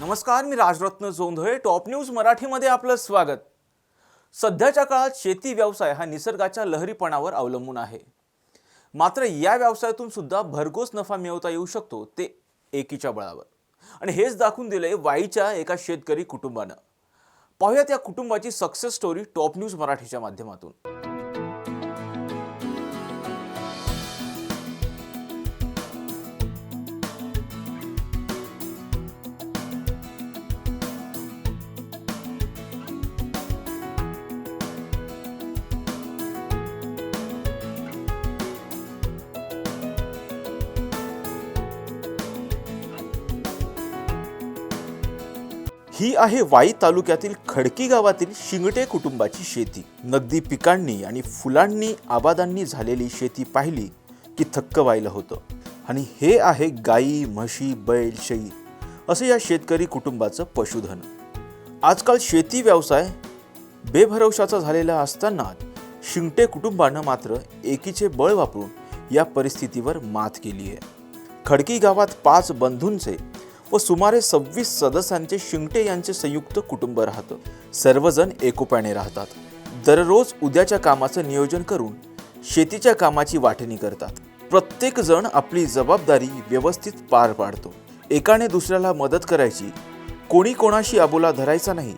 नमस्कार मी Rajratna Jondhale. Top news मराठीमध्ये आपलं स्वागत. सध्याच्या काळात शेती व्यवसाय हा निसर्गाच्या लहरीपणावर अवलंबून आहे. मात्र या व्यवसायातून सुद्धा भरघोस नफा मिळवता येऊ शकतो ते एकीच्या बळावर. आणि हेच दाखवून दिलंय वाईच्या एका शेतकरी कुटुंबानं. पाहूयात या कुटुंबाची सक्सेस स्टोरी टॉप न्यूज मराठीच्या माध्यमातून. ही आहे वाई तालुक्यातील खडकी गावातील शिंगटे कुटुंबाची शेती. नगदी पिकांनी आणि फुलांनी आबादांनी झालेली शेती पाहिली की थक्क व्हायला होतं. आणि हे आहे गाई म्हशी बैल शेळी असं या शेतकरी कुटुंबाचं पशुधन. आजकाल शेती व्यवसाय बेभरवशाचा झालेला असताना शिंगटे कुटुंबानं मात्र एकीचे बळ वापरून या परिस्थितीवर मात केली आहे. खडकी गावात पाच बंधूंचे व सुमारे सव्वीस सदस्यांचे शिंगटे यांचे संयुक्त कुटुंब राहतं. सर्वजण एकोप्याने राहतात. दररोज उद्याच्या कामाचं नियोजन करून शेतीच्या कामाची वाटणी करतात. प्रत्येक जण आपली जबाबदारी व्यवस्थित पार पाडतो. एकाने दुसऱ्याला मदत करायची कोणी कोणाशी अबोला धरायचा नाही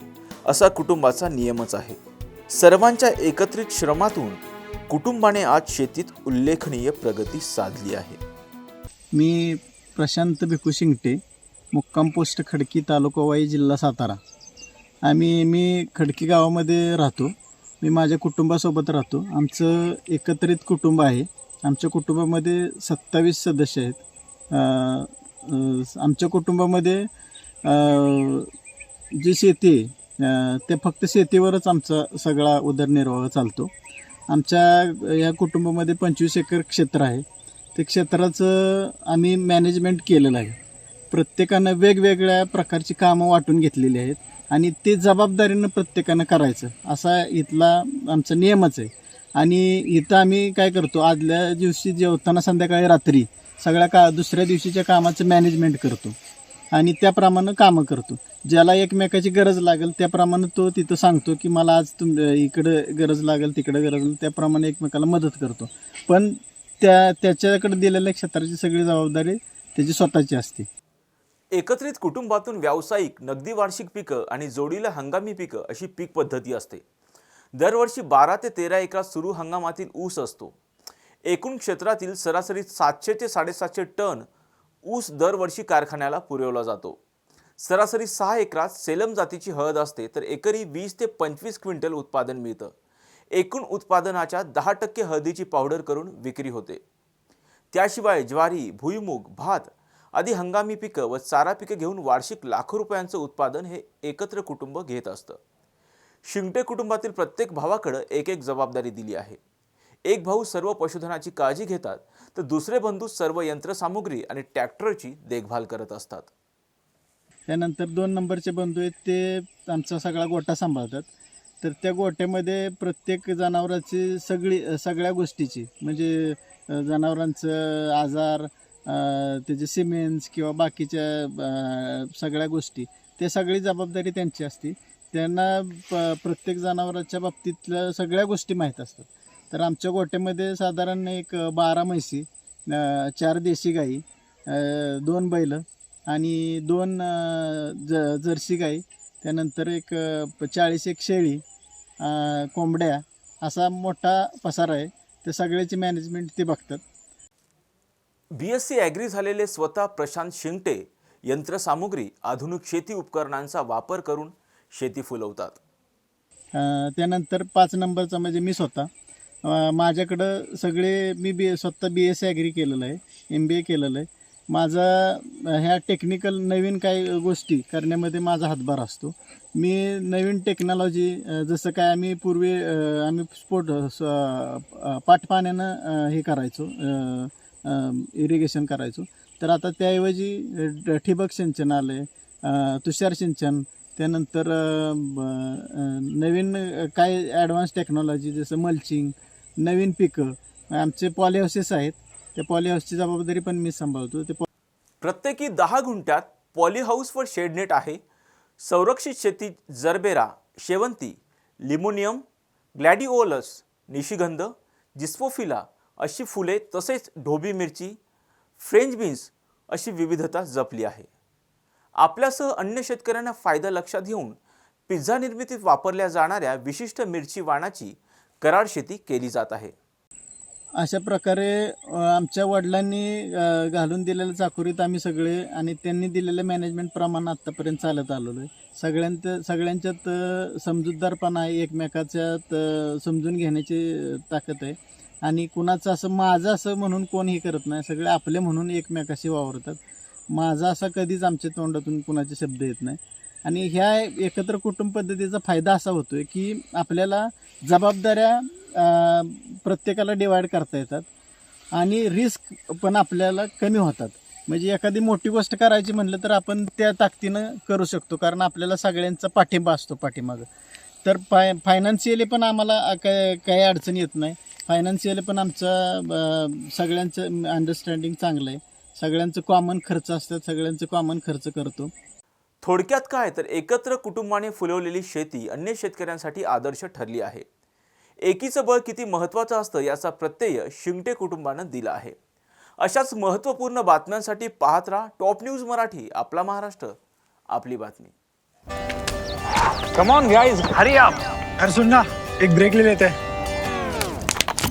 असा कुटुंबाचा नियमच आहे. सर्वांच्या एकत्रित श्रमातून कुटुंबाने आज शेतीत उल्लेखनीय प्रगती साधली आहे. मी प्रशांत भिकू शिंगटे मुक्काम पोस्ट खडकी तालुका वाई जिल्हा सातारा. आम्ही मी खडकी गावामध्ये राहतो. मी माझ्या कुटुंबासोबत राहतो. आमचं एकत्रित कुटुंब आहे. आमच्या कुटुंबामध्ये सत्तावीस सदस्य आहेत. आमच्या कुटुंबामध्ये जी शेती आहे ते फक्त शेतीवरच आमचा सगळा उदरनिर्वाह चालतो. आमच्या या कुटुंबामध्ये पंचवीस एकर क्षेत्र आहे. ते क्षेत्राचं आम्ही मॅनेजमेंट केलेलं आहे. प्रत्येकानं वेगवेगळ्या प्रकारची कामं वाटून घेतलेली आहेत आणि ते जबाबदारीनं प्रत्येकानं करायचं. असा इथला आमचा नियमच आहे. आणि इथं आम्ही काय करतो आदल्या दिवशी जेवताना संध्याकाळी रात्री सगळ्या का दुसऱ्या दिवशीच्या कामाचं मॅनेजमेंट करतो आणि त्याप्रमाणे कामं करतो. ज्याला एकमेकाची गरज लागेल त्याप्रमाणे तो तिथं सांगतो की मला आज तुम इकडं गरज लागेल तिकडं गरज लागेल त्याप्रमाणे एकमेकाला मदत करतो. पण त्या त्याच्याकडे दिलेल्या क्षेत्राची सगळी जबाबदारी त्याची स्वतःची असते. एकत्रित कुटुंबातून व्यावसायिक नगदी वार्षिक पिकं आणि जोडीला हंगामी पिकं अशी पीक पद्धती असते. दरवर्षी बारा ते तेरा एकरात सुरू हंगामातील ऊस असतो. एकूण क्षेत्रातील सरासरी सातशे ते साडेसातशे टन ऊस दरवर्षी कारखान्याला पुरवला जातो. सरासरी सहा एकरात सेलम जातीची हळद असते तर एकरी वीस ते पंचवीस क्विंटल उत्पादन मिळतं. एकूण उत्पादनाच्या दहा टक्के हळदीची पावडर करून विक्री होते. त्याशिवाय ज्वारी भुईमूग भात आदी हंगामी पिकं व चारा पिकं घेऊन वार्षिक लाखो रुपयांचं उत्पादन हे एकत्र कुटुंब घेत असतं. शिंगटे कुटुंबातील प्रत्येक भावाकडं एक एक जबाबदारी दिली आहे. एक भाऊ सर्व पशुधनाची काळजी घेतात तर दुसरे बंधू सर्व यंत्रसामुग्री आणि ट्रॅक्टरची देखभाल करत असतात. त्यानंतर दोन नंबरचे बंधू आहेत ते आमचा सगळा गोटा सांभाळतात. तर त्या गोट्यामध्ये प्रत्येक जनावराची सगळी सगळ्या गोष्टीची म्हणजे जनावरांचं आजार त्याचे सिमेंट्स किंवा बाकीच्या सगळ्या गोष्टी ते सगळी जबाबदारी त्यांची असते. त्यांना प प्रत्येक जनावराच्या बाबतीतल्या सगळ्या गोष्टी माहीत असतात. तर आमच्या गोट्यामध्ये साधारण एक बारा म्हैसी चार देशी गाई दोन बैल आणि दोन ज जर्सी गाई त्यानंतर एक चाळीस एक शेळी कोंबड्या असा मोठा पसारा आहे. ते सगळ्याची मॅनेजमेंट ते बघतात. बी एस सी ॲग्री झालेले स्वतः प्रशांत शिंगटे यंत्रसामुग्री आधुनिक शेती उपकरणांचा वापर करून शेती फुलवतात. अ, त्यानंतर पाच नंबरचा म्हणजे मी स्वतः. अ, माझ्याकडं सगळे मी बी स्वतः बी एस सी ॲग्री केलेलं आहे एम बी ए केलेलं आहे. माझा अ, ह्या टेक्निकल नवीन काही गोष्टी करण्यामध्ये माझा हातभार असतो. मी नवीन टेक्नॉलॉजी जसं काय आम्ही पूर्वी अ, आम्ही स्पोर्ट पाठपाण्यानं हे करायचो. इरिगेशन करायचो. तर आता त्याऐवजी ठिबक सिंचन आलं आहे तुषार सिंचन त्यानंतर ब- नवीन काय ॲडव्हान्स टेक्नॉलॉजी जसं मल्चिंग नवीन पिकं आमचे पॉलीहाऊसेस आहेत. त्या पॉलीहाऊसची जबाबदारी पण मी सांभाळतो. ते प्रत्येकी दहा गुंठ्यात पॉलीहाऊस व शेडनेट आहे. संरक्षित शेती जरबेरा शेवंती लिमोनियम ग्लॅडिओलस निशिगंध जिस्पोफिला अशी फुले तसेच ढोबी मिरची फ्रेंच बीन्स अशी विविधता जपली आहे. आपल्यासह अन्य शेतकऱ्यांना फायदा लक्षात घेऊन पिझ्झा निर्मितीत वापरल्या जाणाऱ्या विशिष्ट मिरची वाणाची कराड शेती केली जात आहे. अशा प्रकारे आमच्या वडिलांनी घालून दिलेल्या चाकुरीत आम्ही सगळे आणि त्यांनी दिलेल्या मॅनेजमेंट प्रमाण आत्तापर्यंत चालत आलेलो आहे. सगळ्यांत सगळ्यांच्यात समजूतदारपणा आहे एकमेकाच्यात समजून घेण्याची ताकद आहे. आणि कुणाचं असं माझं असं म्हणून कोण हे करत नाही. सगळे आपले म्हणून एकमेकाशी वावरतात. माझा असा कधीच आमच्या तोंडातून कुणाचे शब्द येत नाही. आणि ह्या एकत्र कुटुंब पद्धतीचा फायदा असा होतो आहे की आपल्याला जबाबदाऱ्या प्रत्येकाला डिवाईड करता येतात आणि रिस्क पण आपल्याला कमी होतात. म्हणजे एखादी मोठी गोष्ट करायची म्हणलं तर आपण त्या ताकदीनं करू शकतो कारण आपल्याला सगळ्यांचा पाठिंबा असतो पाठीमागं. तर फाय फायनान्शियली पण आम्हाला काय काही अडचण येत नाही. फायनान्शियली पण आमचं सगळ्यांचं अंडरस्टँडिंग चांगलं आहे. सगळ्यांचं कॉमन खर्च असतात सगळ्यांचं कॉमन खर्च करतो. थोडक्यात काय तर एकत्र कुटुंबाने फुलवलेली शेती अन्य शेतकऱ्यांसाठी आदर्श ठरली आहे. एकीचं बळ किती महत्त्वाचं असतं याचा प्रत्यय शिंगटे कुटुंबानं दिला आहे. अशाच महत्त्वपूर्ण बातम्यांसाठी पाहत राहा टॉप न्यूज मराठी आपला महाराष्ट्र आपली बातमी. कम ऑन गाइस हरी आप अरे सुन ना एक ब्रेक ले लेते. हैं